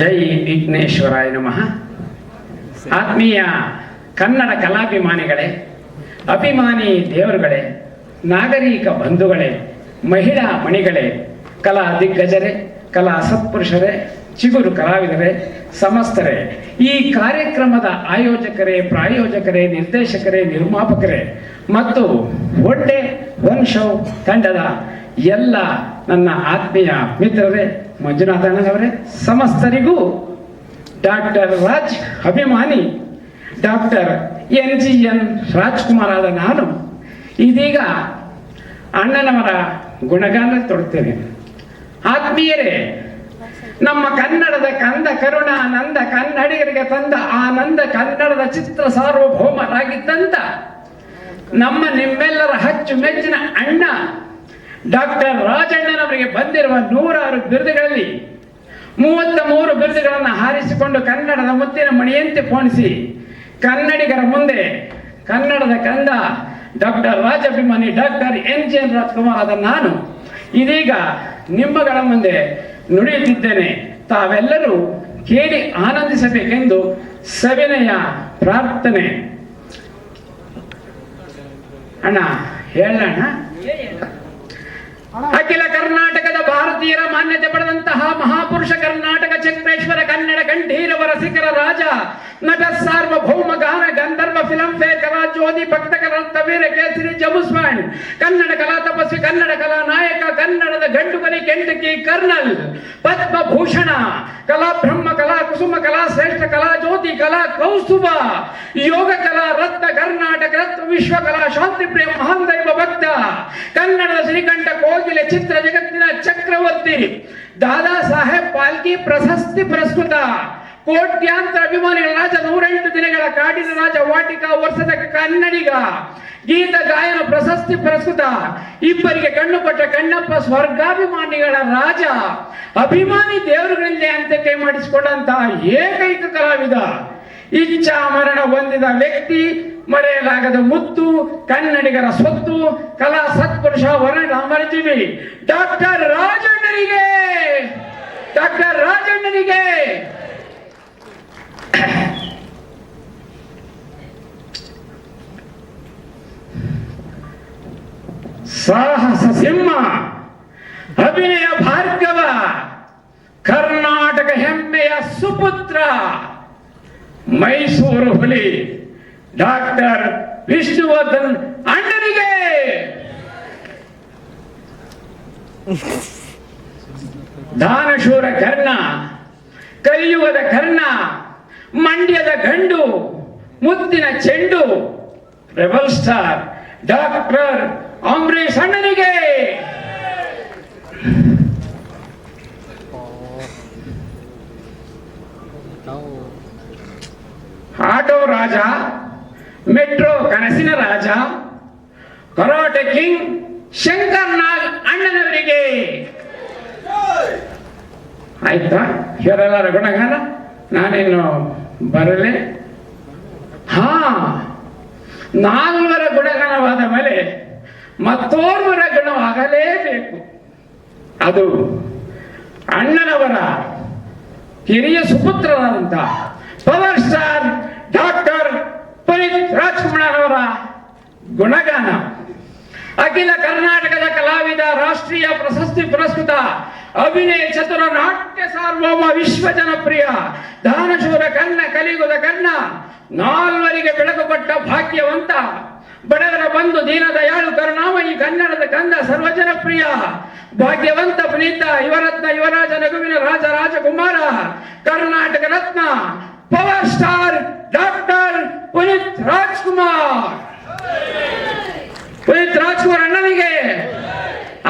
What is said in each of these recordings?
ಜೈ ವಿಘ್ನೇಶ್ವರಾಯ ನಮಃ. ಆತ್ಮೀಯ ಕನ್ನಡ ಕಲಾಭಿಮಾನಿಗಳೇ, ಅಭಿಮಾನಿ ದೇವರುಗಳೇ, ನಾಗರಿಕ ಬಂಧುಗಳೇ, ಮಹಿಳಾ ಮಣಿಗಳೇ, ಕಲಾ ದಿಗ್ಗಜರೇ, ಕಲಾ ಸತ್ಪುರುಷರೇ, ಚಿಗುರು ಕಲಾವಿದರೇ, ಸಮಸ್ತರೇ, ಈ ಕಾರ್ಯಕ್ರಮದ ಆಯೋಜಕರೇ, ಪ್ರಾಯೋಜಕರೇ, ನಿರ್ದೇಶಕರೇ, ನಿರ್ಮಾಪಕರೇ ಮತ್ತು ಒಡ್ಡೆ, ಒನ್ ಶೋ ತಂಡದ ಎಲ್ಲ ನನ್ನ ಆತ್ಮೀಯ ಮಿತ್ರರೇ ಮಂಜುನಾಥ ಅಣ್ಣನವರೇ ಸಮಸ್ತರಿಗೂ ಡಾಕ್ಟರ್ ರಾಜ್ ಅಭಿಮಾನಿ, doctor N G N Rajkumar ಆದ ನಾನು ಇದೀಗ ಅಣ್ಣನವರ ಗುಣಗಾನ ತೊಡ್ತೇನೆ. ಆತ್ಮೀಯರೇ, ನಮ್ಮ ಕನ್ನಡದ ಕಂದ ಕರುಣ ನಂದ ಕನ್ನಡಿಗರಿಗೆ ತಂದ ಆನಂದ ಕನ್ನಡದ ಚಿತ್ರ ಸಾರ್ವಭೌಮರಾಗಿದ್ದಂತ ನಮ್ಮ ನಿಮ್ಮೆಲ್ಲರ ಹಚ್ಚು ಮೆಚ್ಚಿನ ಅಣ್ಣ ಡಾಕ್ಟರ್ ರಾಜಣ್ಣನವರಿಗೆ ಬಂದಿರುವ ನೂರಾರು ಬಿರುದುಗಳಲ್ಲಿ ಮೂವತ್ತ ಮೂರು ಬಿರುದುಗಳನ್ನು ಹಾರಿಸಿಕೊಂಡು ಕನ್ನಡದ ಮುತ್ತಿನ ಮಣಿಯಂತೆ ಪೋಣಿಸಿ, ಕನ್ನಡಿಗರ ಮುಂದೆ ಕನ್ನಡದ ಕಂದ doctor ರಾಜಾಭಿಮಾನಿ doctor N G N Rajkumar ಆದ ನಾನು ಇದೀಗ ನಿಮ್ಮಗಳ ಮುಂದೆ ನುಡಿಯುತ್ತಿದ್ದೇನೆ. ತಾವೆಲ್ಲರೂ ಕೇಳಿ ಆನಂದಿಸಬೇಕೆಂದು ಸವಿನಯ ಪ್ರಾರ್ಥನೆ. ಅಣ್ಣ, ಹೇಳಣ್ಣ? ಅಖಿಲ ಕರ್ನಾಟಕದ ಭಾರತೀಯರ ಮಾನ್ಯತೆ ಪಡೆದಂತಹ ಮಹಾಪುರುಷ ಕರ್ನಾಟಕ ಚಕ್ರೇಶ್ವರ ಕನ್ನಡ ಗಂಭೀರ ರಸಿಕರ ರಾಜ, ನಟ ಸಾರ್ವಭೌಮ ಗಾನ ಗಂಧರ್ವ ಫಿಲಂ ಫೇರ್ ಕಲಾ ಜ್ಯೋತಿ ಭಕ್ತ ಕಲಾ ವೀರ ಕೇಸರಿ ಜಬುಸ್ವಾನ್ ಕನ್ನಡ ಕಲಾ ತಪಸ್ವಿ, ಕನ್ನಡ ಕಲಾ ನಾಯಕ, ಕನ್ನಡದ ಗಂಡು ಕಲಿ ಕೆಂಟಕಿ ಕರ್ನಲ್ ಪದ್ಮಭೂಷಣ, ಕಲಾ ಬ್ರಹ್ಮ, ಕಲಾ ಕುಸುಮ, ಕಲಾ ಶ್ರೇಷ್ಠ, ಕಲಾ ಜ್ಯೋತಿ, ಕಲಾ ಕೌಸ್ತುಭ, ಯೋಗ ಕಲಾ ರತ್ನ ಕರ್ನಾಟಕ ರತ್ನ ವಿಶ್ವ ಕಲಾ ಶಾಂತಿ ಪ್ರಿಯ ಮಹಾನ್ ದೈವ ಭಕ್ತ, ಕನ್ನಡದ ಶ್ರೀಕಂಠ ಕೋಗಿಲೆ ಚಿತ್ರ ಜಗತ್ತಿನ ಚಕ್ರವರ್ತಿ ದಾದಾ ಸಾಹೇಬ್ ಪಾಲ್ಕಿ ಪ್ರಶಸ್ತಿ ಪುರಸ್ಕೃತ. ಕೋಟ್ಯಾಂತರ ಅಭಿಮಾನಿಗಳ ರಾಜ ನೂರೆಂಟು ದಿನಗಳ ಕಾಡಿನ ರಾಜ ವಾಟಿಕ ವರ್ಷದ ಕನ್ನಡಿಗ. ಗೀತ ಗಾಯನ ಪ್ರಶಸ್ತಿ ಪುರಸ್ಕೃತ. ಇಬ್ಬರಿಗೆ ಕಣ್ಣು ಕೊಟ್ಟ ಕಣ್ಣಪ್ಪ ಸ್ವರ್ಗಾಭಿಮಾನಿಗಳ ರಾಜ. ಅಭಿಮಾನಿ ದೇವರುಗಳಿಂದ ಅಂತ್ಯಕ್ಕೆ ಮಾಡಿಸಿಕೊಂಡಂತಹ ಏಕೈಕ ಕಲಾವಿದ. ಇಚ್ಛಾ ಮರಣ ಹೊಂದಿದ ವ್ಯಕ್ತಿ ಮರೆಯಲಾಗದ ಮುತ್ತು, ಕನ್ನಡಿಗರ ಸ್ವತ್ತು, ಕಲಾ ಸತ್ಪುರುಷ ವರ್ಣ ಮರೆತೀವಿ. ಡಾಕ್ಟರ್ ರಾಜಣ್ಣನಿಗೆ! ಡಾಕ್ಟರ್ ರಾಜಣ್ಣನಿಗೆ! ಸಾಹಸ ಸಿಂಹ, ಅಭಿನಯ ಭಾರ್ಗವ, ಕರ್ನಾಟಕ ಹೆಮ್ಮೆಯ ಸುಪುತ್ರ, ಮೈಸೂರು ಹುಲಿ. ಡಾಕ್ಟರ್ ವಿಷ್ಣುವರ್ಧನ್ ಅಣ್ಣನಿಗೆ! ದಾನಶೂರ ಕರ್ಣ, ಕಲಿಯುಗದ ಕರ್ಣ, ಮಂಡ್ಯದ ಗಂಡು, ಮುತ್ತಿನ ಚೆಂಡು, ರೆಬಲ್ ಸ್ಟಾರ್ ಡಾಕ್ಟರ್ ಅಂಬರೀಶ್ ಅಣ್ಣನಿಗೆ! ಆಟೋ ರಾಜ ಮೆಟ್ರೋ ಕನಸಿನ ರಾಜ, ಕರಾಟೆ ಕಿಂಗ್ ಶಂಕರ್ ನಾಗ್ ಅಣ್ಣನವರಿಗೆ. ಆಯ್ತಾ? ಇವರೆಲ್ಲರ ಗುಣಗಾನ ನಾನೇನು ಬರಲೆ? ಹಾ, ನಾಲ್ವರ ಗುಣಗಾನವಾದ ಮೇಲೆ ಮತ್ತೋರ್ವರ ಗುಣವಾಗಲೇಬೇಕು. ಅದು ಅಣ್ಣನವರ ಹಿರಿಯ ಸುಪುತ್ರನಾದಂತಹ power star doctor Puneeth Rajkumar ಗುಣಗಾನ. ಅಖಿಲ ಕರ್ನಾಟಕದ ಕಲಾವಿದ, ರಾಷ್ಟ್ರೀಯ ಪ್ರಶಸ್ತಿ ಪುರಸ್ಕೃತ, ಅಭಿನಯ ಚತುರ ನಾಟ್ಯ ಸಾರ್ವಭೌಮ ವಿಶ್ವ ಜನಪ್ರಿಯ, ದಾನಶೂರ ಕನ್ನ ಕಲಿಗುದ ಕನ್ನ ನಾಲ್ವರಿಗೆ ಬೆಳಕು ಕೊಟ್ಟ ಭಾಗ್ಯವಂತ, ಬಡವರ ಬಂಧು ದೀನದಯಾಳು ಕರುಣಾಮಯಿ ಕನ್ನಡದ ಕಂದ ಸರ್ವಜನಪ್ರಿಯ, ಭಾಗ್ಯವಂತ ಪುನೀತ, ಯುವರತ್ನ ಯುವರಾಜ ನಗುವಿನ ರಾಜ ರಾಜಕುಮಾರ, Karnataka Ratna power star doctor Puneeth Rajkumar. Puneeth Rajkumar ಅಣ್ಣನಿಗೆ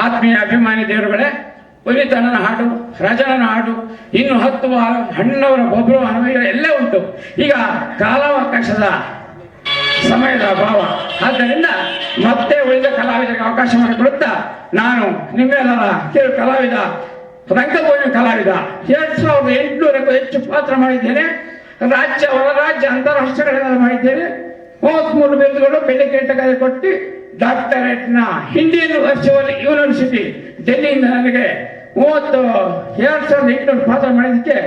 ಆತ್ಮೀಯ ಅಭಿಮಾನಿ ದೇವರುಗಳೇ, ಪುನೀತ್ ಅಣ್ಣನ ಹಾಡು, ರಜನನ ಹಾಡು, ಇನ್ನು ಹತ್ತು ಹಣ್ಣವರ ಬೊಬ್ಬರು ಅನ್ವಯ ಎಲ್ಲೇ ಉಂಟು. ಈಗ ಕಾಲಾವಕಾಶದ ಸಮಯದ ಅಭಾವ. ಆದ್ದರಿಂದ ಮತ್ತೆ ಉಳಿದ ಕಲಾವಿದರಿಗೆ ಅವಕಾಶ ಮಾಡಿಕೊಡುತ್ತಾ ನಾನು ನಿಮ್ಮೆಲ್ಲರ ಕೇಳು ಕಲಾವಿದ, ರಂಗಭೂಮಿ ಕಲಾವಿದ, ಎರಡ್ ಸಾವಿರದ ಎಂಟುನೂರಕ್ಕೂ ಹೆಚ್ಚು ಪಾತ್ರ ಮಾಡಿದ್ದೇನೆ. ರಾಜ್ಯ, ಹೊರ ರಾಜ್ಯ ಅಂತಾರಾಷ್ಟ್ರಗಳೆಲ್ಲ ಮಾಡಿದ್ದೇನೆ ಮೂವತ್ಮೂರು ಬಿರುದುಗಳು ಬೆಳ್ಳಿಕೇಟಕಾಯಿ ಕೊಟ್ಟು ಡಾಕ್ಟರೇಟ್ನ ಇಂಡಿಯನ್ ವರ್ಚುವಲ್ ಯೂನಿವರ್ಸಿಟಿ ಡೆಲ್ಲಿಯಿಂದ ನನಗೆ ಮೂವತ್ತು ಎರಡು ಸಾವಿರದ ಎಂಟುನೂರು ಪಾತ್ರ ಮಾಡಿದ್ದಕ್ಕೆ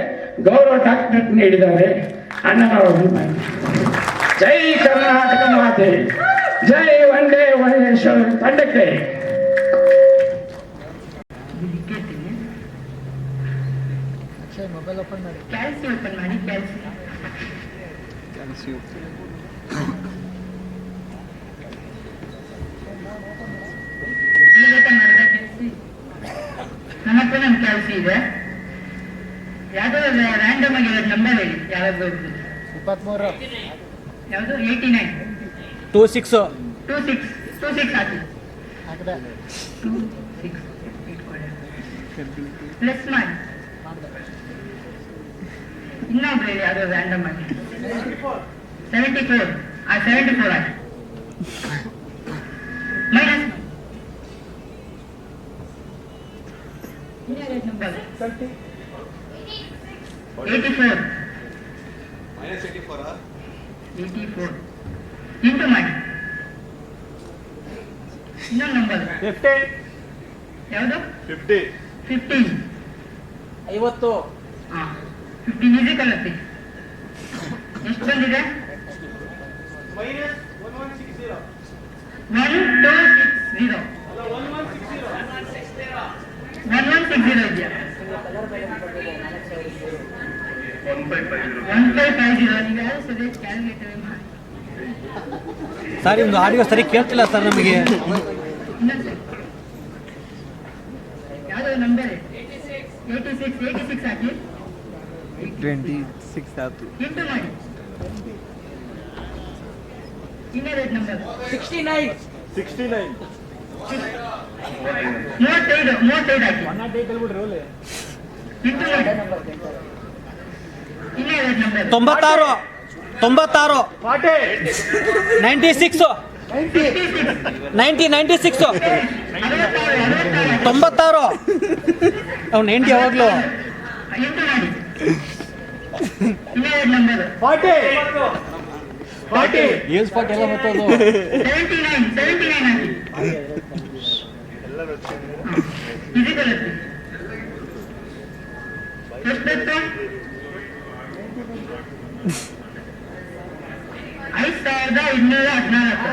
ಗೌರವ ಡಾಕ್ಟರೇಟ್ ನೀಡಿದ್ದಾರೆ. ಅಣ್ಣನವರು ಜೈ ಕರ್ನಾಟಕ ಮಾತೆ. ಜೈ ಒಂದೇ ಮಹೇಶ್ವರ ತಂಡಕ್ಕೆ. ಕ್ಯಾಲ್ಸಿ ಓಪನ್ ಮಾಡಿ ಕ್ಯಾಲ್ಸಿ ಓಪನ್. ಮಾಡಿ ಕ್ಯಾಲ್ಸಿ ನನ್ನ ಹತ್ರ ನನ್ನ ಕ್ಯಾಲ್ಸಿ ಇದೆ. ಯಾವ್ದಾದ್ರು ರ್ಯಾಂಡಮ್ ಆಗಿ ಇರೋದು ನಂಬರ್ ಹೇಳಿ ಯಾವ್ದು ಇಪ್ಪತ್ಮೂರು. ಯಾವುದು? Eighty nine two six two six two six ಹಾಕಿ. ಹಾಕಿದೆ. ಟೂ ಸಿಕ್ಸ್ ಪ್ಲಸ್ ಮಾಡಿ. ಇನ್ನೊಬ್ರು ಹೇಳಿ ಅದು ರ್ಯಾಂಡಮ್ ಆಗಿ ಸೆವೆಂಟಿ ಫೋರ್ ಆ ಸೆವೆಂಟಿ ಫೋರ್ ಆಗಿ minus number eighty four eighty four into ಮಾಡಿ ಇನ್ನೊಂದು ನಂಬರ್ ಫಿಫ್ಟಿ ಯಾವುದು ಫಿಫ್ಟಿ ಫಿಫ್ಟೀನ್ ಐವತ್ತು ಹಾ ಫಿಫ್ಟೀನ್ ಈಸಿ ಕಲರ್ತಿ ಎಷ್ಟು ಬಂದಿದೆ? One two six zero one one six zero ಇದೆಯಾ? ಒನ್ ಫೈವ್ ಫೈವ್ ನೀವು ಯಾರು ಸರಿ ಕ್ಯಾಲ್ಕುಲೇಟರ್ ಮಾಡಿ ಸರ್ ನಿಮ್ದು ಆಡಿಯೋ ಸರಿ ಕೇಳ್ತಿಲ್ಲ ಸರ್ ನಮಗೆ. ಯಾವ್ದು number eighty six eighty six ಹಾಕಿ. ಟ್ವೆಂಟಿ ಸಿಕ್ಸ್ ಆಯ್ತು ಸಿಕ್ಸ್ಟಿ ನೈನ್ ಸಿಕ್ಸ್ಟಿ ನೈನ್ ಮೂವತ್ತೈದು ಮೂವತ್ತೈದು ನಂಬರ್ ತೊಂಬತ್ತಾರು ತೊಂಬತ್ತಾರು. Ninety six ninety ninety six ತೊಂಬತ್ತಾರು. ಅವ್ನು ನೈಂಟಿ ಯಾವಾಗಲೂ? ಮಾಡಿ ಇನ್ನೆರಡು ನಂಬರ್ ಏಜ್ ಸ್ಪಾಟ್ ಎಲ್ಲ ಬರ್ತದು ಸೆವೆಂಟಿ ನೈನ್ ಸೆವೆಂಟಿ ನೈನ್ ಹಾಕಿ ಇದು ಬರುತ್ತೆ ಎಷ್ಟು ಐದು ಸಾವಿರದ ಇನ್ನೂರ ಹದಿನಾಲ್ಕು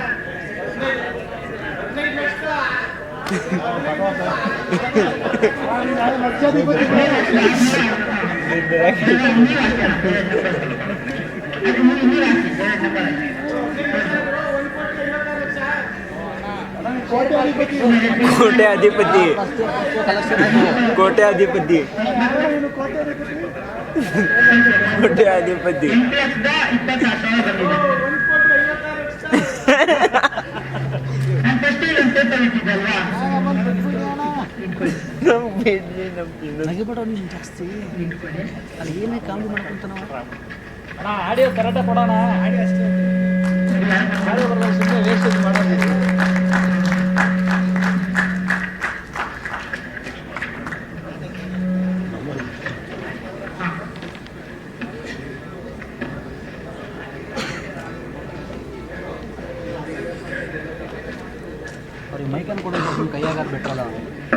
ಕೋಟೆ ಅಧಿಪತಿ ಕೋಟೆ ಅಧಿಪತಿ ಕೋಟೆ ನಗಿಬೇಡ ನೀನು ಜಾಸ್ತಿ. ಅಲ್ಲಿ ಏನೇ ಕಾಮಿಡಿ ಮಾಡ್ಕೊಂತ ನಾವು ಆಡಿಯೋ ಕರೆಕ್ಟಾಗಿ ಕೊಡೋಣ. ಆಡಿಯೋ ಅಷ್ಟೇ ಆಡಿಯೋ ಬರಲ್ಲ ಸುಮ್ಮನೆ ವೇಸ್ಟೇಜ್ ಮಾಡೋದು. ಅವ್ರಿಗೆ ಮೈಕನ್ ಕೊಡೋದು ಕೈಯಾಗ ಕೊಡಿ ಅವ್ರಿಗೆ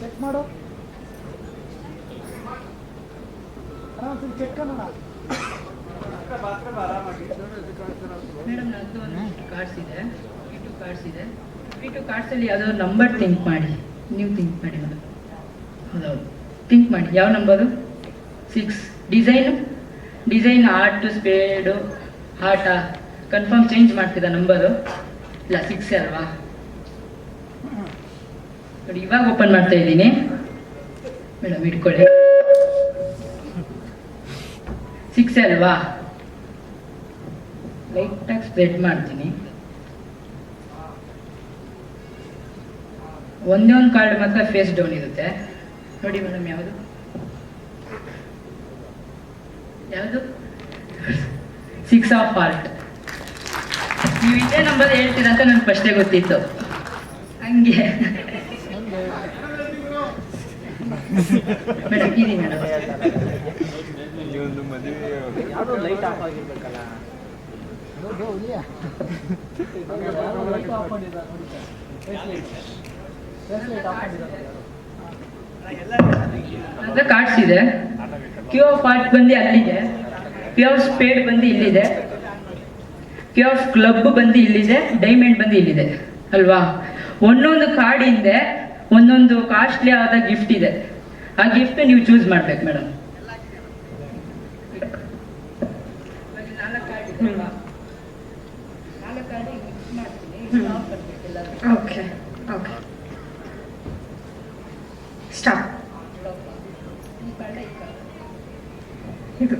ಚೆಕ್ ಮಾಡು ಚೆಕ್ ನಂಬರ್ ಥಿಂಕ್ ಮಾಡಿ ನೀವು ಥಿಂಕ್ ಮಾಡಿ ಮೇಡಮ್ ಮಾಡಿ ಯಾವ number six design design heart spade ಹಾರ್ಟಾ confirm change ಮಾಡ್ತೀರಾ ನಂಬರು ಇಲ್ಲ ಸಿಕ್ಸ್ ಅಲ್ವಾ? ನೋಡಿ, ಇವಾಗ ಓಪನ್ ಮಾಡ್ತಾ ಇದ್ದೀನಿ. ಮೇಡಮ್, ಇಟ್ಕೊಳ್ಳಿ. ಸಿಕ್ಸ್ ಅಲ್ವಾ? ಲೈಟಾಗಿ ಸ್ಪ್ರೆಡ್ ಮಾಡ್ತೀನಿ. ಒಂದೇ ಒಂದು ಕಾರ್ಡ್ ಮಾತ್ರ ಫೇಸ್ ಡೌನ್ ಇರುತ್ತೆ. ನೋಡಿ, ಮೇಡಮ್, ಯಾವುದು? ಯಾವುದು? ಸಿಕ್ಸ್ ಆಫ್ ಹಾರ್ಟ್ ನೀವು ಇದೇ ನಂಬರ್ ಹೇಳ್ತೀರಾ ಅಂತ ನನ್ಗೆ ಫಸ್ಟೇ ಗೊತ್ತಿತ್ತು. ಹಂಗೆ. ಮೇಡಮ್ ಇದೆ. ಕ್ಯೂ ಆಫ್ ಆರ್ಟ್ ಬಂದು ಅಲ್ಲಿದೆ ಕ್ಯೂ ಆಫ್ ಸ್ಪೇಡ್ ಬಂದು ಇಲ್ಲಿದೆ. ಕ್ಯೂ ಆಫ್ ಕ್ಲಬ್ ಬಂದು ಇಲ್ಲಿದೆ ಡೈಮಂಡ್ ಬಂದು ಇಲ್ಲಿದೆ ಅಲ್ವಾ? ಒಂದೊಂದು ಕಾರ್ಡ್ ಹಿಂದೆ ಒಂದೊಂದು ಕಾಸ್ಟ್ಲಿ ಆದ ಗಿಫ್ಟ್ ಇದೆ. ಆ ಗಿಫ್ಟ್ ನೀವು ಚೂಸ್ ಮಾಡ್ಬೇಕು ಮೇಡಮ್ ಓಕೆ ಓಕೆ ಸ್ಟಾಪ್ ಇದು.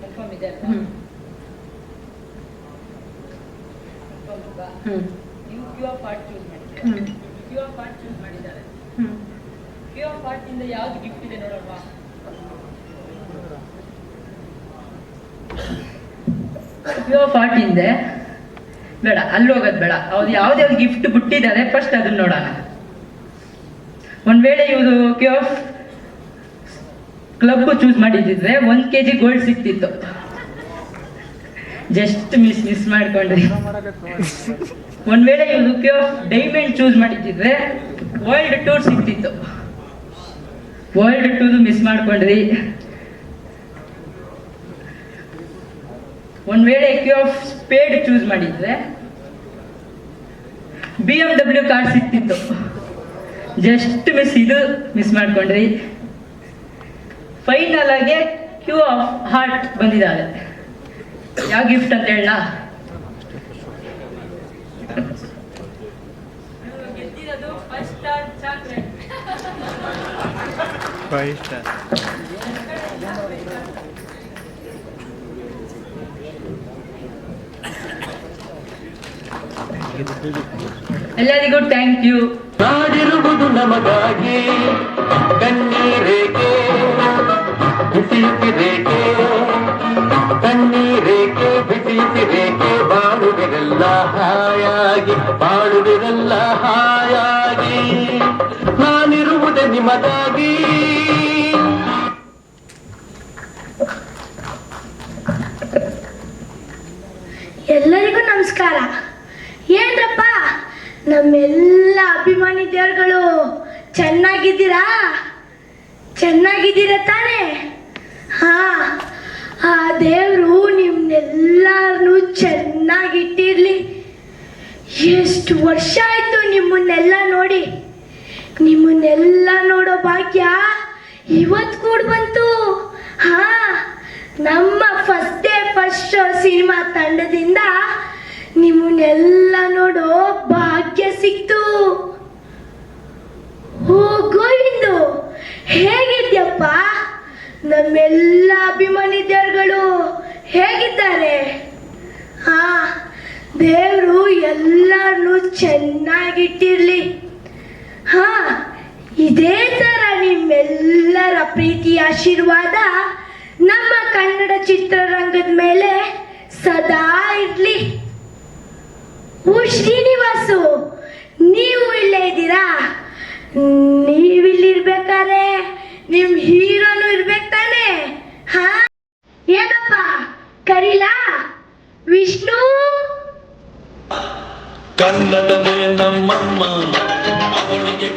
Confirm hmm. ನೀವು ಕ್ಯೂ ಆಫ್ ಹಾರ್ಟ್ ಚೂಸ್ ಮಾಡಿದ್ರೆ. ಕ್ಯೂ ಆಫ್ ಆರ್ಟ್ ಚೂಸ್ ಮಾಡಿದ್ದಾರೆ. ಕ್ಯೂ ಆಫ್ ಆರ್ಟ್ ಇಂದ ಯಾವ್ದು ಗಿಫ್ಟ್ ಇದೆ ನೋಡಲ್ವಾ ಕ್ಯೂ ಆಫ್ ಹಾರ್ಟ್ ಹಿಂದೆ ಬೇಡ ಅಲ್ಲಿ ಹೋಗೋದು ಬೇಡ. ಅವ್ರು ಯಾವ್ದ್ಯಾವ್ದು ಗಿಫ್ಟ್ ಬಿಟ್ಟಿದ್ದಾರೆ ಫಸ್ಟ್ ಅದನ್ನ ನೋಡೋಣ. ಒಂದ್ ವೇಳೆ ಇವರು ಕ್ಯೂ ಆಫ್ ಕ್ಲಬ್ ಚೂಸ್ ಮಾಡಿದ್ರೆ ಒಂದ್ ಕೆ ಜಿ ಗೋಲ್ಡ್ ಸಿಕ್ತಿತ್ತು. ಜಸ್ಟ್ ಮಿಸ್ ಮಿಸ್ ಮಾಡ್ಕೊಂಡ್ರಿ ಒಂದ್ ವೇಳೆ ಇವ್ ಕ್ಯೂ ಆಫ್ ಡೈಮಂಡ್ ಚೂಸ್ ಮಾಡಿದ್ರೆ ವರ್ಲ್ಡ್ ಟೂರ್ ಸಿಕ್ತಿತ್ತು ವರ್ಲ್ಡ್ ಟೂರ್ ಮಿಸ್ ಮಾಡ್ಕೊಂಡ್ರಿ. ಒಂದ್ ವೇಳೆ ಕ್ಯೂ ಆಫ್ ಸ್ಪೇಡ್ ಚೂಸ್ ಮಾಡಿದ್ರೆ ಬಿ ಎಂ ಡಬ್ಲ್ಯೂ ಕಾರ್ ಸಿಕ್ತಿತ್ತು ಜಸ್ಟ್ ಮಿಸ್ ಇದು ಮಿಸ್ ಮಾಡ್ಕೊಂಡ್ರಿ. ಫೈನಲ್ ಆಗಿ ಕ್ಯೂ ಆಫ್ ಹಾರ್ಟ್ ಬಂದಿದ್ದಾರೆ. ಯಾವ ಗಿಫ್ಟ್ ಅಂತ ಹೇಳ ಎಲ್ಲರಿಗೂ ಥ್ಯಾಂಕ್ ಯು ಮಾಡಿರುವುದು ನಮಗಾಗಿ. ಕಣ್ಣೀರೇಕೆ ಬಿಸಿಸಿರೇಕೆ ಹಾಯಾಗಿ, ಬಾಳುವಿರೆಲ್ಲ ಹಾಯಾಗಿ, ನಾನಿರುವುದೇ ನಿಮಗಾಗಿ. ಎಲ್ಲರಿಗೂ ನಮಸ್ಕಾರ. ಏನ್ರಪ್ಪ? ನಮ್ಮೆಲ್ಲ ಅಭಿಮಾನಿ ದೇವರುಗಳು ಚೆನ್ನಾಗಿದ್ದೀರಾ? ಚೆನ್ನಾಗಿದ್ದೀರ ತಾನೇ? ಹಾ, ಆ ದೇವರು ಚೆನ್ನಾಗಿ ಚೆನ್ನಾಗಿಟ್ಟಿರ್ಲಿ. ಎಷ್ಟು ವರ್ಷ ಆಯ್ತು ನಿಮ್ಮನ್ನೆಲ್ಲ ನೋಡಿ. ನಿಮ್ಮನ್ನೆಲ್ಲ ನೋಡೋ ಭಾಗ್ಯ ಇವತ್ತು ಕೂಡ ಬಂತು. ಹಾ, ನಮ್ಮ ಫಸ್ಟ್ ಡೇ ಫಸ್ಟ್ ಸಿನಿಮಾ ತಂಡದಿಂದ ನಿಮ್ಮನ್ನೆಲ್ಲ ನೋಡೋ ಭಾಗ್ಯ ಸಿಕ್ತು. ಓ ಗೋವಿಂದು, ಹೇಗಿದ್ಯಪ್ಪ? ನಮ್ಮೆಲ್ಲ ಅಭಿಮಾನಿ ದೇವರುಗಳು ಹೇಗಿದ್ದಾರೆ? ಹಾ ದೇವರು ಎಲ್ಲರನ್ನು ಚೆನ್ನಾಗಿಟ್ಟಿರ್ಲಿ. ಹಾ, ಇದೇ ಥರ ನಿಮ್ಮೆಲ್ಲರ ಪ್ರೀತಿ ಆಶೀರ್ವಾದ ನಮ್ಮ ಕನ್ನಡ ಚಿತ್ರರಂಗದ ಮೇಲೆ ಸದಾ ಇರಲಿ. ಓ ಶ್ರೀನಿವಾಸು, ನೀವು ಇಲ್ಲೇ ಇದ್ದೀರಾ? ನೀವಿಲ್ಲಿರ್ಬೇಕಾದ್ರೆ ನಿಮ್ ಹೀರೋನು ಇರ್ಬೇಕು ತಾನೆ? ಹಾ? ಏನಪ್ಪ, ಕರೀಲಾ? ವಿಷ್ಣು? ಕನ್ನಡವೇ ನಮ್ಮಮ್ಮ. ಅವಳಿಗೆ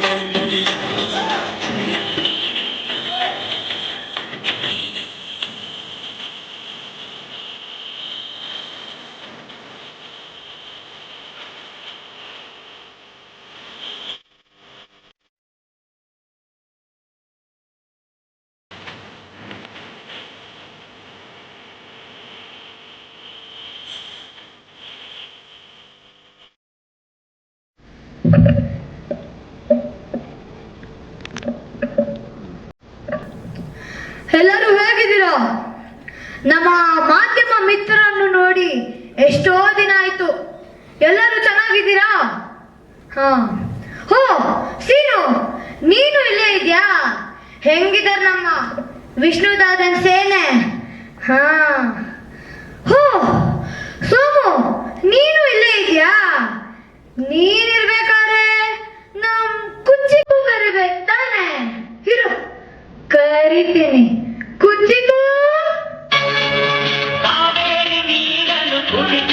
ಎಲ್ಲರೂ ಹೇಗಿದ್ದೀರಾ? ನಮ್ಮ ಮಾಧ್ಯಮ ಮಿತ್ರರನ್ನು ನೋಡಿ ಎಷ್ಟೋ ದಿನ ಆಯ್ತು. ಎಲ್ಲರೂ ಚೆನ್ನಾಗಿದ್ದೀರಾ? ಹಾ. ಸೀನು, ನೀನು ಇಲ್ಲೇ ಇದ್ಯಾ? ಹೆಂಗಿದ್ದಾರೆ ನಮ್ಮ ವಿಷ್ಣುದಾದನ್ ಸೇನೆ? ಹಾ. ಹೋ, ಸೋಮು, ನೀನು ಇಲ್ಲೇ ಇದೆಯಾ? ನೀನಿರ್ಬೇಕು ಕರಿಬೇಕು ತಾನೆ ಇರು. ಕರಿತೀನಿ. ಕಾವೇರಿ ನೀರನ್ನು ಕುಡಿದು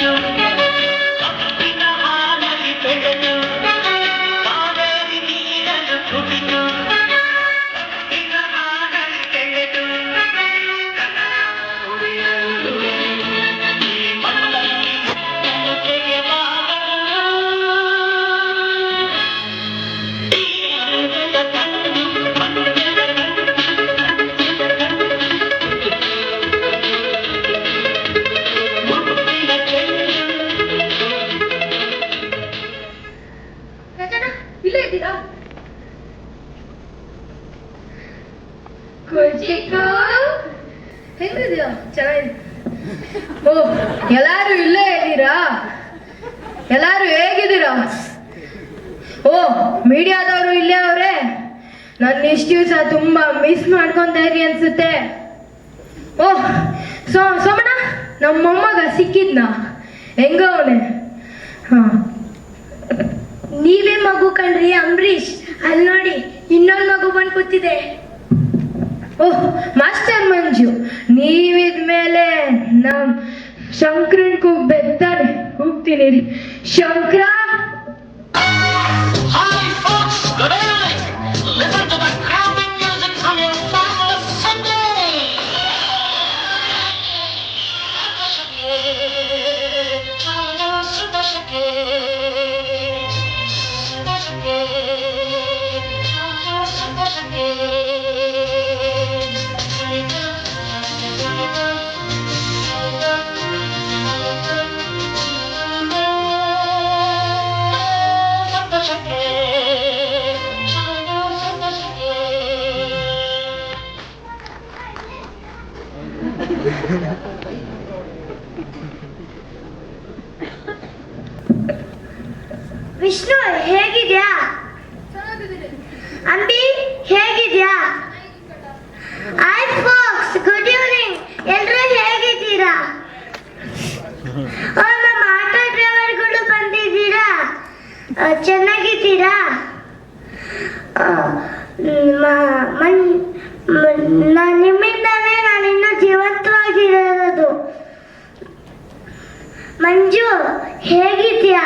ಸಿಕ್ಕಿದ್ನಾ? ಹೆಂಗ ಅವನೆ ಹಾ. ನೀವೇ ಮಗು ಕಣ್ರಿ ಅಂಬರೀಶ್ ಅಲ್ಲಿ ನೋಡಿ, ಇನ್ನೊಂದು ಮಗು ಬಂದು ಕೂತಿದೆ ಓಹ್ ಮಾಸ್ಟರ್ ಮಂಜು, ನೀವಿದ್ಮೇಲೆ ನಮ್ ಶಂಕರನ್ ಕೂಗ್ಬೇಕಾರೆ ಕೂಗ್ತೀನಿ ಶಂಕ್ರ? ಶಂಕರ ಚೆನ್ನಾಗಿದ್ದೀರಾ? ನಿಮ್ಮಿಂದಲೇ ನಾನು ಇನ್ನೂ ಜೀವಂತವಾಗಿರೋದು. ಮಂಜು ಹೇಗಿದ್ಯಾ.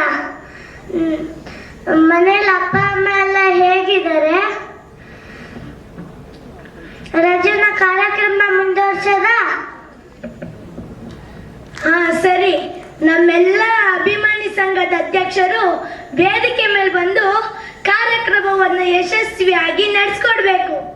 ಮನೇಲಿ ಅಪ್ಪ, ಅಮ್ಮ ಎಲ್ಲ ಹೇಗಿದ್ದಾರೆ? ರಜನ ಕಾರ್ಯಕ್ರಮ ಮುಂದುವರ್ಸದ? ಹಾ, ಸರಿ. ನಮ್ಮೆಲ್ಲ ಅಭಿಮಾನಿ ಸಂಘದ ಅಧ್ಯಕ್ಷರು ವೇದಿಕೆ ಮೇಲೆ ಬಂದು ಕಾರ್ಯಕ್ರಮವನ್ನು ಯಶಸ್ವಿಯಾಗಿ ನಡೆಸ್ಕೊಡ್ಬೇಕು.